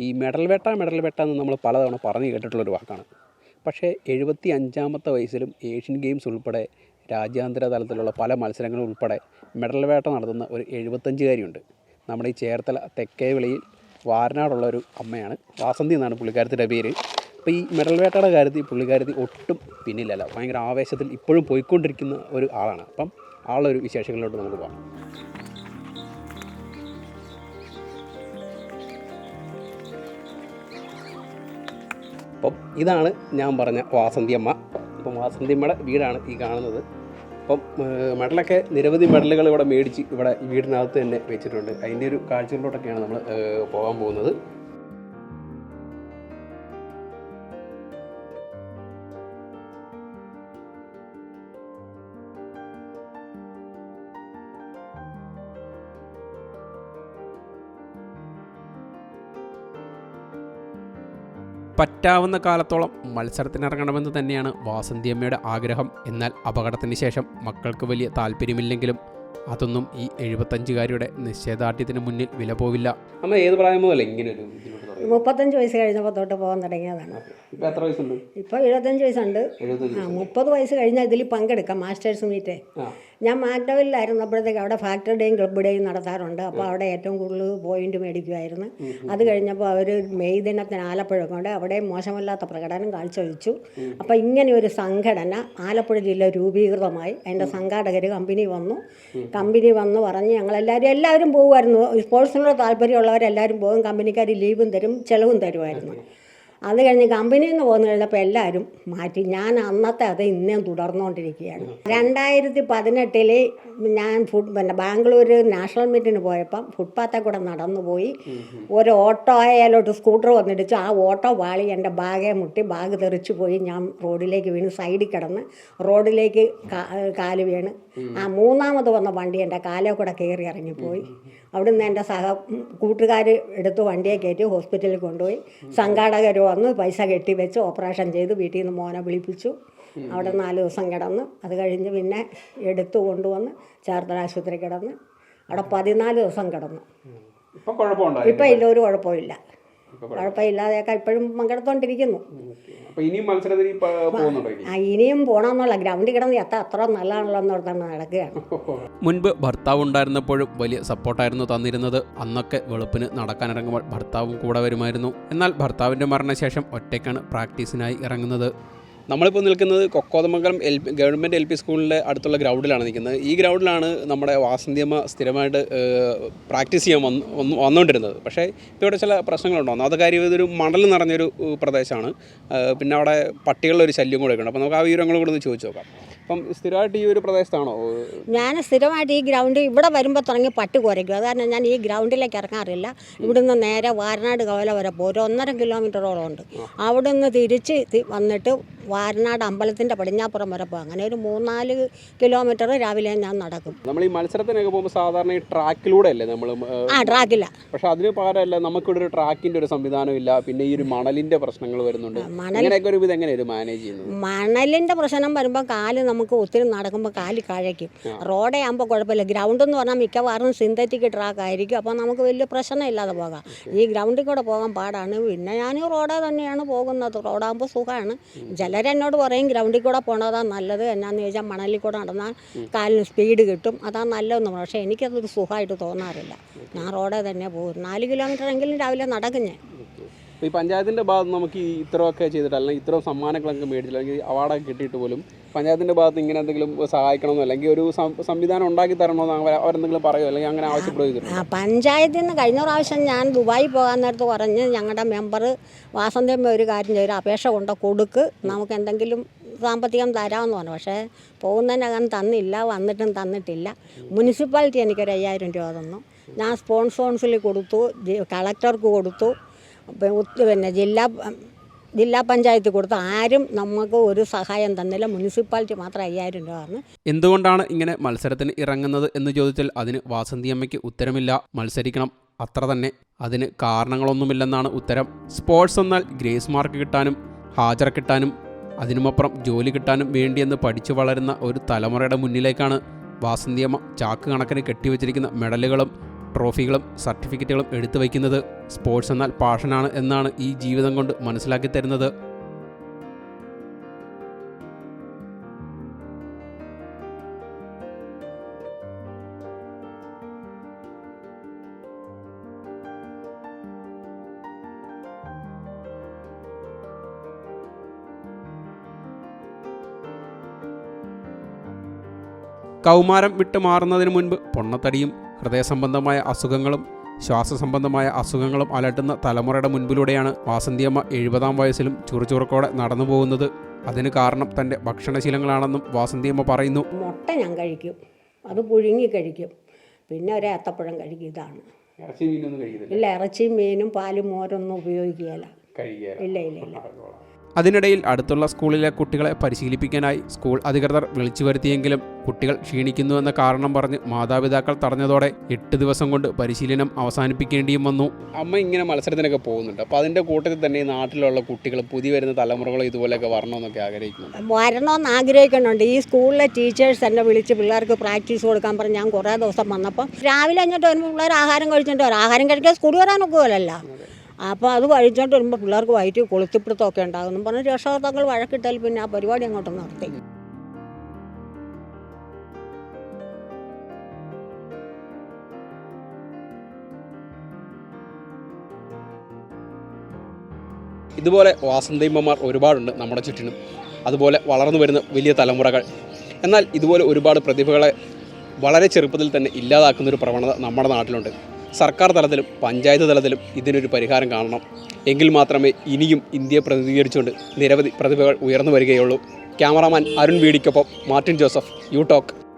ഈ മെഡൽ വെട്ട മെഡൽ വെട്ട എന്ന് നമ്മൾ പലതവണ പറഞ്ഞു കേട്ടിട്ടുള്ളൊരു വാക്കാണ്. പക്ഷേ എഴുപത്തി അഞ്ചാമത്തെ വയസ്സിലും ഏഷ്യൻ ഗെയിംസ് ഉൾപ്പെടെ രാജ്യാന്തര തലത്തിലുള്ള പല മത്സരങ്ങളും ഉൾപ്പെടെ മെഡൽ വേട്ട നടത്തുന്ന ഒരു എഴുപത്തഞ്ചുകാരിയുണ്ട് നമ്മുടെ ഈ ചേർത്തല തെക്കേ വിളിയിൽ വാരനാടുള്ള ഒരു അമ്മയാണ്. വാസന്തി എന്നാണ് പുള്ളിക്കാരത്തിന്റെ പേര്. അപ്പോൾ ഈ മെഡൽ വേട്ടയുടെ കാര്യത്തിൽ പുള്ളിക്കാരത്തി ഒട്ടും പിന്നിലല്ല. ഭയങ്കര ആവേശത്തിൽ ഇപ്പോഴും പോയിക്കൊണ്ടിരിക്കുന്ന ഒരു ആളാണ്. അപ്പം ആളൊരു വിശേഷങ്ങളിലോട്ട് നമുക്ക് പോകാം. അപ്പം ഇതാണ് ഞാൻ പറഞ്ഞ വാസന്തിയമ്മ. അപ്പം വാസന്തിയമ്മയുടെ വീടാണ് ഈ കാണുന്നത്. അപ്പം മെഡലൊക്കെ നിരവധി മെഡലുകൾ ഇവിടെ മേടിച്ച് ഇവിടെ വീടിനകത്ത് തന്നെ വെച്ചിട്ടുണ്ട്. അതിന്റെ ഒരു കാഴ്ചകളിലോട്ടൊക്കെയാണ് നമ്മൾ പോകാൻ പോകുന്നത്. പറ്റാവുന്ന കാലത്തോളം മത്സരത്തിനിറങ്ങണമെന്ന് തന്നെയാണ് വാസന്തിയമ്മയുടെ ആഗ്രഹം. എന്നാൽ അപകടത്തിന് ശേഷം മക്കൾക്ക് വലിയ താല്പര്യമില്ലെങ്കിലും അതൊന്നും ഈ എഴുപത്തഞ്ചുകാരിയുടെ നിശ്ചയദാർഢ്യത്തിന് മുന്നിൽ വില പോവില്ല. അമ്മ ഏത് പ്രായം മുതൽ ഇങ്ങനെ ഒരു മുപ്പത്തഞ്ച് വയസ്സ് കഴിഞ്ഞപ്പോൾ തൊട്ട് പോകാൻ തുടങ്ങിയതാണ്. ഇപ്പം എത്ര വയസ്സുണ്ട്? ഇപ്പോൾ എഴുപത്തഞ്ച് വയസ്സുണ്ട്. ആ മുപ്പത് വയസ്സ് കഴിഞ്ഞാൽ ഇതിൽ പങ്കെടുക്കാം മാസ്റ്റേഴ്സ് മീറ്റ്. ആ. ഞാൻ മാക്ടവിലായിരുന്നപ്പോഴത്തേക്ക് അവിടെ ഫാക്ടറി ഡേയും ക്ലബ് ഡേയും നടത്താറുണ്ട്. അപ്പോൾ അവിടെ ഏറ്റവും കൂടുതൽ പോയിന്റ് മേടിക്കുമായിരുന്നു അത് കഴിഞ്ഞപ്പോൾ അവർ മെയ് ദിനത്തിന് ആലപ്പുഴ കൊണ്ട് അവിടെ മോശമല്ലാത്ത പ്രകടനം കാഴ്ചവെച്ചു. അപ്പോൾ ഇങ്ങനെ ഒരു സംഘടന ആലപ്പുഴ ജില്ല രൂപീകൃതമായി. അതിന്റെ സംഘാടകർ കമ്പനി വന്നു. കമ്പനി വന്ന് പറഞ്ഞ് ഞങ്ങളെല്ലാവരും എല്ലാവരും പോകുമായിരുന്നു സ്പോർട്സിനോട് താല്പര്യമുള്ളവരെല്ലാവരും പോകും കമ്പനിക്കാർ ലീവും തരും ചിലവും തരുമായിരുന്നു. അത് കഴിഞ്ഞ് കമ്പനിയിൽ നിന്ന് പോന്നു കഴിഞ്ഞപ്പോൾ എല്ലാവരും മാറ്റി. ഞാൻ അന്നത്തെ അത് ഇന്നും തുടർന്നുകൊണ്ടിരിക്കുകയാണ് രണ്ടായിരത്തി പതിനെട്ടിൽ ഞാൻ ഫുഡ് പിന്നെ ബാംഗ്ലൂർ നാഷണൽ മീറ്റിന് പോയപ്പം ഫുട്പാത്തിൽ കൂടെ നടന്നു പോയി ഒരു ഓട്ടോയിലോട്ട് സ്കൂട്ടർ വന്നിടിച്ചു. ആ ഓട്ടോ വാളി എന്റെ ബാഗെ മുട്ടി ബാഗ് തെറിച്ചു പോയി. ഞാൻ റോഡിലേക്ക് വീണ് സൈഡിൽ കിടന്ന് റോഡിലേക്ക് കാൽ വീണ്. ആ മൂന്നാമത് വന്ന വണ്ടി എന്റെ കാലേ കൂടെ കയറി ഇറങ്ങിപ്പോയി. അവിടുന്ന് എന്റെ സഹ കൂട്ടുകാർ എടുത്ത് വണ്ടിയെ കയറ്റി ഹോസ്പിറ്റലിൽ കൊണ്ടുപോയി. സംഘാടകർ വന്ന് പൈസ കെട്ടി വെച്ച് ഓപ്പറേഷൻ ചെയ്ത് വീട്ടിൽ നിന്ന് മോനെ വിളിപ്പിച്ചു. അവിടെ നാല് ദിവസം കിടന്ന്. അത് കഴിഞ്ഞ് പിന്നെ എടുത്തു കൊണ്ടുവന്ന് ചേർത്തല ആശുപത്രി കിടന്ന്. അവിടെ പതിനാല് ദിവസം കിടന്നു. ഇപ്പം ഇല്ല ഒരു കുഴപ്പമില്ല കുഴപ്പമില്ലാതെയൊക്കെ ഇപ്പോഴും പങ്കെടുത്തോണ്ടിരിക്കുന്നു. ഇനിയും മത്സരത്തിന് പ- പോകുന്നുണ്ടോ ഇനി? ആ ഇനിയും പോകണമെന്നുള്ള ഗ്രൗണ്ടിൽ കിടന്ന് എത്ര അത്ര നല്ലതാണല്ലോ എന്നോർത്താണ് നടക്കുകയാണ്. മുൻപ് ഭർത്താവ് ഉണ്ടായിരുന്നപ്പോഴും വലിയ സപ്പോർട്ടായിരുന്നു തന്നിരുന്നത്. അന്നൊക്കെ വെളുപ്പിന് നടക്കാനിറങ്ങുമ്പോൾ ഭർത്താവും കൂടെ വരുമായിരുന്നു. എന്നാൽ ഭർത്താവിന്റെ മരണശേഷം ഒറ്റയ്ക്കാണ് പ്രാക്ടീസിനായി ഇറങ്ങുന്നത്. നമ്മളിപ്പോൾ നിൽക്കുന്നത് Kokkothamangalam L government L P സ്കൂളിന്റെ അടുത്തുള്ള ഗ്രൗണ്ടിലാണ് നിൽക്കുന്നത്. ഈ ഗ്രൗണ്ടിലാണ് നമ്മുടെ വാസന്തിയമ്മ സ്ഥിരമായിട്ട് പ്രാക്ടീസ് ചെയ്യാൻ വന്ന് വന്ന് വന്നുകൊണ്ടിരുന്നത് പക്ഷേ ഇവിടെ ചില പ്രശ്നങ്ങളുണ്ടോ. ഒന്നാമത്തെ കാര്യം ഇതൊരു മണൽ നിറഞ്ഞൊരു പ്രദേശമാണ്. പിന്നെ അവിടെ പട്ടികളുടെ ഒരു ശല്യം കൂടെ ഉണ്ട് അപ്പോൾ നമുക്ക് ആ വിവരങ്ങളും കൂടെ ഒന്ന് ചോദിച്ചു നോക്കാം. അപ്പം സ്ഥിരമായിട്ട് ഈ ഒരു പ്രദേശത്താണോ? ഞാൻ സ്ഥിരമായിട്ട് ഈ ഗ്രൗണ്ട് ഇവിടെ വരുമ്പോൾ തുടങ്ങി പട്ട് കുറയ്ക്കും അത് കാരണം ഞാൻ ഈ ഗ്രൗണ്ടിലേക്ക് ഇറങ്ങാറില്ല ഇവിടുന്ന് നേരെ വാരനാട് കവല വരെ പോകും. ഒരു ഒന്നര കിലോമീറ്ററോളം ഉണ്ട്. അവിടെ നിന്ന് തിരിച്ച് വന്നിട്ട് വാരനാട് അമ്പലത്തിന്റെ പടിഞ്ഞാപ്പുറം വരെ പോകും. അങ്ങനെ ഒരു മൂന്നാൽ കിലോമീറ്റർ രാവിലെ ഞാൻ നടക്കും. നമ്മൾ ഈ മത്സരത്തിനൊക്കെ പോകുമ്പോൾ സാധാരണ ഈ ട്രാക്കിലൂടെ അല്ലേ നമ്മൾ ആ ട്രാക്കില്ല പക്ഷെ അതിന് പകരമല്ല നമുക്കിവിടെ ഒരു ട്രാക്കിന്റെ ഒരു സംവിധാനം ഇല്ല. പിന്നെ ഈ ഒരു മണലിന്റെ പ്രശ്നങ്ങൾ വരുന്നുണ്ട്. മണലിനൊക്കെ ഒരു ഇത് എങ്ങനെയാണ് മാനേജ് ചെയ്യുന്നത്? മണലിന്റെ പ്രശ്നം വരുമ്പോൾ കാൽ നമുക്ക് ഒത്തിരി നടക്കുമ്പോൾ കാൽ കഴയ്ക്കും. റോഡേ ആകുമ്പോൾ കുഴപ്പമില്ല. ഗ്രൗണ്ട് എന്ന് പറഞ്ഞാൽ മിക്കവാറും സിന്തറ്റിക് ട്രാക്ക് ആയിരിക്കും. അപ്പോൾ നമുക്ക് വലിയ പ്രശ്നമില്ലാതെ പോകാം. ഈ ഗ്രൗണ്ടിൽ കൂടെ പോകാൻ പാടാണ്. പിന്നെ ഞാൻ റോഡേ തന്നെയാണ് പോകുന്നത്. റോഡാകുമ്പോൾ സുഖമാണ് ചിലരെന്നോട് പറയും ഗ്രൗണ്ടിൽ കൂടെ പോണതാണ് നല്ലത്. എന്നാന്ന് ചോദിച്ചാൽ മണലിൽ കൂടെ നടന്നാൽ കാലിന് സ്പീഡ് കിട്ടും. അതാ നല്ലതെന്ന് പറയും. പക്ഷേ എനിക്കതൊരു സുഖമായിട്ട് തോന്നാറില്ല. ഞാൻ റോഡേ തന്നെ പോകും. നാല് കിലോമീറ്റർ എങ്കിലും രാവിലെ നടക്കും ഞാൻ. അപ്പോൾ ഈ പഞ്ചായത്തിന്റെ ഭാഗത്ത് നമുക്ക് ഈ ഇത്രയൊക്കെ ചെയ്തിട്ട് അല്ലെങ്കിൽ ഇത്രയും സമ്മാനങ്ങളൊക്കെ മേടിച്ചില്ല അല്ലെങ്കിൽ അവാർഡൊക്കെ കിട്ടിയിട്ട് പോലും പഞ്ചായത്തിന്റെ ഭാഗത്ത് ഇങ്ങനെ എന്തെങ്കിലും സഹായിക്കണമെന്നോ അല്ലെങ്കിൽ ഒരു സംവിധാനം ഉണ്ടാക്കി തരണമെന്നോ അവരെന്തെങ്കിലും പറയുമോ അല്ലെങ്കിൽ അങ്ങനെ ആവശ്യപ്പെടുകയോ പഞ്ചായത്തിൽ നിന്ന് കഴിഞ്ഞ പ്രാവശ്യം ഞാൻ ദുബായി പോകാൻ നേരത്ത് പറഞ്ഞ് ഞങ്ങളുടെ മെമ്പർ വാസന്തമ്മ ഒരു കാര്യം ചെയ്തു അപേക്ഷ കൊണ്ട് കൊടുക്ക് നമുക്ക് എന്തെങ്കിലും സാമ്പത്തികം തരാമെന്ന് പറഞ്ഞു. പക്ഷേ പോകുന്നതിനകം തന്നില്ല വന്നിട്ടും തന്നിട്ടില്ല. മുനിസിപ്പാലിറ്റി എനിക്കൊരു അയ്യായിരം രൂപ തന്നു. ഞാൻ സ്പോൺസോൺസിൽ കൊടുത്തു കളക്ടർക്ക് കൊടുത്തു. പിന്നെ ജില്ലാ ജില്ലാ പഞ്ചായത്ത് കൊടുത്ത് ആരും നമുക്ക് ഒരു സഹായം തന്നില്ല. മുനിസിപ്പാലിറ്റി മാത്രം അയ്യായിരം രൂപ ആണ് എന്തുകൊണ്ടാണ് ഇങ്ങനെ മത്സരത്തിന് ഇറങ്ങുന്നത് എന്ന് ചോദിച്ചാൽ അതിന് വാസന്തിയമ്മയ്ക്ക് ഉത്തരമില്ല. മത്സരിക്കണം അത്ര തന്നെ. അതിന് കാരണങ്ങളൊന്നുമില്ലെന്നാണ് ഉത്തരം. സ്പോർട്സ് എന്നാൽ ഗ്രേസ് മാർക്ക് കിട്ടാനും ഹാജർ കിട്ടാനും അതിനുമപ്പുറം ജോലി കിട്ടാനും വേണ്ടിയെന്ന് പഠിച്ചു വളരുന്ന ഒരു തലമുറയുടെ മുന്നിലേക്കാണ് വാസന്തിയമ്മ ചാക്ക് കണക്കിന് കെട്ടിവെച്ചിരിക്കുന്ന മെഡലുകളും ട്രോഫികളും സർട്ടിഫിക്കറ്റുകളും എടുത്തു വയ്ക്കുന്നത് സ്പോർട്സ് എന്നാൽ പാഷനാണ് എന്നാണ് ഈ ജീവിതം കൊണ്ട് മനസ്സിലാക്കി തരുന്നത്. കൗമാരം വിട്ടു മാറുന്നതിന് മുൻപ് പൊണ്ണത്തടിയും ഹൃദയസംബന്ധമായ അസുഖങ്ങളും ശ്വാസസംബന്ധമായ അസുഖങ്ങളും അലട്ടുന്ന തലമുറയുടെ മുൻപിലൂടെയാണ് വാസന്തിയമ്മ എഴുപതാം വയസ്സിലും ചുറുചുറുക്കോടെ നടന്നു പോകുന്നത്. അതിന് കാരണം തന്റെ ഭക്ഷണശീലങ്ങളാണെന്നും വാസന്തിയമ്മ പറയുന്നു. മുട്ട ഞാൻ കഴിക്കും. അത് പുഴുങ്ങി കഴിക്കും. പിന്നെ ഒരു ഏത്തപ്പഴം കഴിക്കും. ഇതാണ്. ഇല്ല ഇറച്ചിയും മീനും പാലും മോരൊന്നും ഉപയോഗിക്കുകയില്ല. ഇല്ല ഇല്ല ഇല്ല. അതിനിടയിൽ അടുത്തുള്ള സ്കൂളിലെ കുട്ടികളെ പരിശീലിപ്പിക്കാനായി സ്കൂൾ അധികൃതർ വിളിച്ചു വരുത്തിയെങ്കിലും കുട്ടികൾ ക്ഷീണിക്കുന്നുവെന്ന കാരണം പറഞ്ഞ് മാതാപിതാക്കൾ തടഞ്ഞതോടെ എട്ട് ദിവസം കൊണ്ട് പരിശീലനം അവസാനിപ്പിക്കേണ്ടിയും വന്നു. അമ്മ ഇങ്ങനെ മത്സരത്തിനൊക്കെ പോകുന്നുണ്ട്. അപ്പോൾ അതിന്റെ കൂട്ടത്തിൽ തന്നെ നാട്ടിലുള്ള കുട്ടികൾ പുതിയ വരുന്ന തലമുറകൾ ഇതുപോലെയൊക്കെ വരണമെന്നൊക്കെ ആഗ്രഹിക്കുന്നു വരണമെന്ന് ആഗ്രഹിക്കുന്നുണ്ട്. ഈ സ്കൂളിലെ ടീച്ചേഴ്സ് എന്നെ വിളിച്ച് പിള്ളേർക്ക് പ്രാക്ടീസ് കൊടുക്കാൻ പറഞ്ഞ് ഞാൻ കുറേ ദിവസം വന്നപ്പോൾ രാവിലെ കഴിഞ്ഞിട്ട് വരുമ്പോൾ പിള്ളേർ ആഹാരം കഴിച്ചിട്ട് ആഹാരം കഴിക്കാൻ സ്കൂളിൽ വരാനൊക്കുമല്ലോ അപ്പോൾ അത് കഴിച്ചോണ്ട് വരുമ്പോൾ പിള്ളേർക്ക് വയറ്റിൽ കൊളുത്തിപ്പിടുത്തമൊക്കെ ഉണ്ടാകുന്നു പറഞ്ഞ് രക്ഷകർത്താക്കൾ വഴക്കിട്ടാൽ പിന്നെ ആ പരിപാടി അങ്ങോട്ട് നടത്തി. ഇതുപോലെ വാസന്തയമ്മമാർ ഒരുപാടുണ്ട് നമ്മുടെ ചുറ്റിനും. അതുപോലെ വളർന്നു വരുന്ന വലിയ തലമുറകൾ. എന്നാൽ ഇതുപോലെ ഒരുപാട് പ്രതിഭകളെ വളരെ ചെറുപ്പത്തിൽ തന്നെ ഇല്ലാതാക്കുന്ന ഒരു പ്രവണത നമ്മുടെ നാട്ടിലുണ്ട്. സർക്കാർ തലത്തിലും പഞ്ചായത്ത് തലത്തിലും ഇതിനൊരു പരിഹാരം കാണണം. എങ്കിൽ മാത്രമേ ഇനിയും ഇന്ത്യയെ പ്രതിനിധീകരിച്ചുകൊണ്ട് നിരവധി പ്രതിഭകൾ ഉയർന്നു വരികയുള്ളൂ. ക്യാമറാമാൻ അരുൺ വീടിക്കൊപ്പം മാർട്ടിൻ ജോസഫ് യു ടോക്ക്.